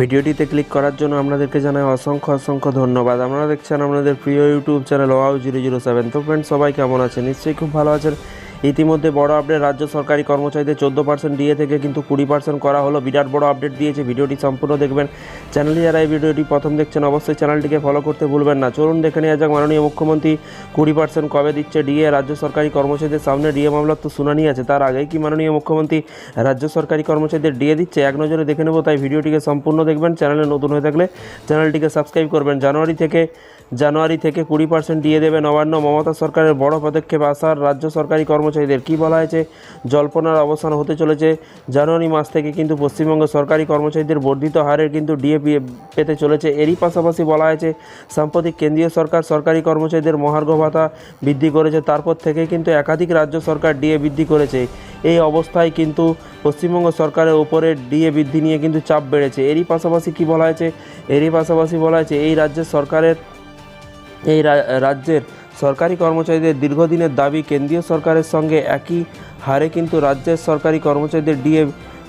ভিডিওটিতে ক্লিক করার জন্য আপনাদেরকে জানাই অসংখ্য অসংখ্য ধন্যবাদ। আপনারা দেখছেন আপনাদের প্রিয় YouTube channel wow zero zero seven. তো ফ্রেন্ড সবাই কেমন আছেন? নিশ্চয়ই খুব ভালো আছেন। ইতিমধ্যে বড় আপডেট রাজ্য সরকারি কর্মচারীদের চোদ্দ পার্সেন্ট ডিএ থেকে কিন্তু কুড়ি পার্সেন্ট করা হলো। বিরাট বড় আপডেট দিয়েছে, ভিডিওটি সম্পূর্ণ দেখবেন। চ্যানেলে যারা এই ভিডিওটি প্রথম দেখছেন, অবশ্যই চ্যানেলটিকে ফলো করতে ভুলবেন না। চলুন দেখে নেওয়া যাক, মাননীয় মুখ্যমন্ত্রী কুড়ি পার্সেন্ট কবে দিচ্ছে ডিএ রাজ্য সরকারি কর্মচারীদের সামনে ডিএ মামলার তো শুনানি আছে। তার আগেই কি মাননীয় মুখ্যমন্ত্রী রাজ্য সরকারি কর্মচারীদের ডিএ দিচ্ছে? এক নজরে দেখে নেব, তাই ভিডিওটিকে সম্পূর্ণ দেখবেন। চ্যানেলে নতুন হয়ে থাকলে চ্যানেলটিকে সাবস্ক্রাইব করবেন। জানুয়ারি থেকে জানুয়ারি থেকে কুড়ি পার্সেন্ট দিয়ে দেবে নবান্ন। মমতা সরকারের বড় পদক্ষেপ আসার রাজ্য সরকারি কর্মচারীদের কী বলা হয়েছে? জল্পনার অবসান হতে চলেছে। জানুয়ারি মাস থেকে কিন্তু পশ্চিমবঙ্গ সরকারি কর্মচারীদের বর্ধিত হারের কিন্তু ডিএ পেতে চলেছে। এরই পাশাপাশি বলা হয়েছে, সাম্প্রতিক কেন্দ্রীয় সরকার সরকারি কর্মচারীদের মহার্ঘ ভাতা বৃদ্ধি করেছে। তারপর থেকে কিন্তু একাধিক রাজ্য সরকার ডিএ বৃদ্ধি করেছে। এই অবস্থায় কিন্তু পশ্চিমবঙ্গ সরকারের উপরে ডিএ বৃদ্ধি নিয়ে কিন্তু চাপ বেড়েছে। এরই পাশাপাশি কি বলা হয়েছে? এরই পাশাপাশি বলা হয়েছে, এই রাজ্যের সরকারের এই রাজ্যের সরকারি কর্মচারীদের দীর্ঘদিনের দাবি কেন্দ্রীয় সরকারের সঙ্গে একই হারে কিন্তু রাজ্যের সরকারি কর্মচারীদের ডিএ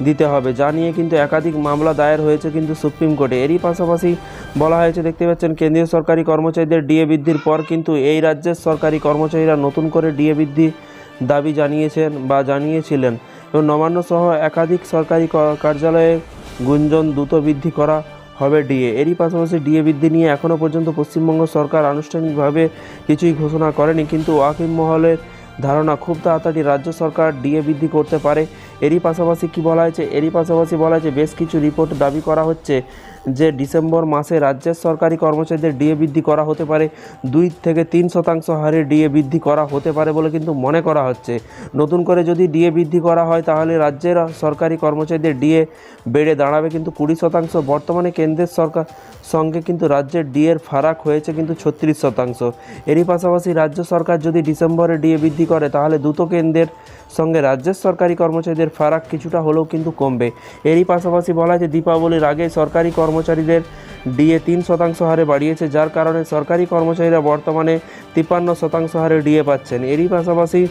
দিতে হবে। যা নিয়ে কিন্তু একাধিক মামলা দায়ের হয়েছে কিন্তু সুপ্রিম কোর্টে। এরই পাশাপাশি বলা হয়েছে, দেখতে পাচ্ছেন, কেন্দ্রীয় সরকারি কর্মচারীদের ডিএ বৃদ্ধির পর কিন্তু এই রাজ্যের সরকারি কর্মচারীরা নতুন করে ডিএ বৃদ্ধি দাবি জানিয়েছেন বা জানিয়েছিলেন এবং নবান্ন সহ একাধিক সরকারি কার্যালয়ে গুঞ্জন দ্রুত বৃদ্ধি করা হবে ডিএ। এরই পাশাপাশি ডিএ বৃদ্ধি নিয়ে এখনও পর্যন্ত পশ্চিমবঙ্গ সরকার আনুষ্ঠানিকভাবে কিছুই ঘোষণা করেনি, কিন্তু ওয়াকিম মহলের ধারণা খুব তাড়াতাড়ি রাজ্য সরকার ডিএ বৃদ্ধি করতে পারে। এরই পাশাপাশি কি বলা হয়েছে? এরই পাশাপাশি বলা হয়েছে, বেশ কিছু রিপোর্ট দাবি করা হচ্ছে যে ডিসেম্বর মাসে রাজ্যের সরকারি কর্মচারীদের ডিএ বৃদ্ধি করা হতে পারে। দুই থেকে তিন শতাংশ হারে ডিএ বৃদ্ধি করা হতে পারে বলে কিন্তু মনে করা হচ্ছে। নতুন করে যদি ডিএ বৃদ্ধি করা হয়, তাহলে রাজ্যের সরকারি কর্মচারীদের ডিএ বেড়ে দাঁড়াবে। কিন্তু কুড়ি শতাংশ, বর্তমানে কেন্দ্রের সরকার সঙ্গে কিন্তু রাজ্যের ডিএর ফারাক হয়েছে কিন্তু ছত্রিশ শতাংশ। এরই পাশাপাশি রাজ্য সরকার যদি ডিসেম্বরে ডিএ বৃদ্ধি করে, তাহলে দ্রুত কেন্দ্রের সঙ্গে রাজ্যের সরকারি কর্মচারীদের ফারাক কিছুটা হলেও কিন্তু কমবে। এরই পাশাপাশি বলা হয় যে দীপাবলির আগে সরকারি কর্মচারীদের ডিএ তিন শতাংশ হারে বাড়িয়েছে, যার কারণে সরকারি কর্মচারীরা বর্তমানে তিপ্পান্ন শতাংশ হারে ডিএ পাচ্ছেন। এরই পাশাপাশি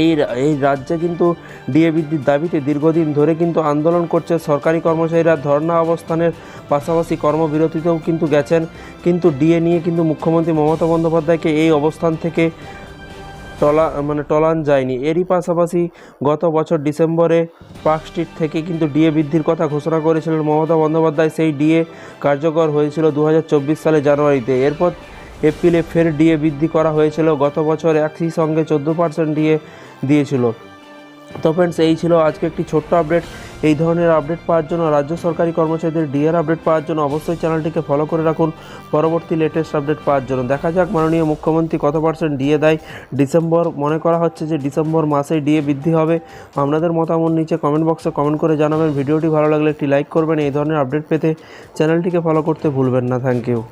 এই এই রাজ্যে কিন্তু ডিএ বৃদ্ধির দাবিতে দীর্ঘদিন ধরে কিন্তু আন্দোলন করছে সরকারি কর্মচারীরা। ধর্ণা অবস্থানের পাশাপাশি কর্মবিরতিতেও কিন্তু গেছেন। কিন্তু ডিএ নিয়ে কিন্তু মুখ্যমন্ত্রী মমতা বন্দ্যোপাধ্যায়কে এই অবস্থান থেকে টলা মানে টলান যায়নি। এরই পাশাপাশি গত বছর ডিসেম্বরে পার্ক স্ট্রিট থেকে কিন্তু ডিএ বৃদ্ধির কথা ঘোষণা করেছিলেন মমতা বন্দ্যোপাধ্যায়। সেই ডিএ কার্যকর হয়েছিল দু হাজার চব্বিশ সালে জানুয়ারিতে। এরপর এপ্রিলে ফের ডিএ বৃদ্ধি করা হয়েছিল। গত বছর একই সঙ্গে চোদ্দ পার্সেন্ট ডিএ দিয়েছিল। তো ফ্রেন্ডস এই ছিল আজকে একটি ছোট্ট আপডেট এই ধরনের আপডেট পাওয়ার জন্য রাজ্য সরকারি কর্মচারীদের ডিআর আপডেট পাওয়ার জন্য অবশ্যই চ্যানেলটিকে ফলো করে রাখুন। পরবর্তী লেটেস্ট আপডেট পাওয়ার জন্য। দেখা যাক মাননীয় মুখ্যমন্ত্রী কত পার্সেন্ট ডিএ দেয়। ডিসেম্বর মনে করা হচ্ছে যে ডিসেম্বর মাসেই ডিএ বৃদ্ধি হবে। আপনাদের মতামত নিচে কমেন্ট বক্সে কমেন্ট করে জানাবেন। ভিডিওটি ভালো লাগলে একটি লাইক করবেন। এই ধরনের আপডেট পেতে চ্যানেলটিকে ফলো করতে ভুলবেন না। Thank you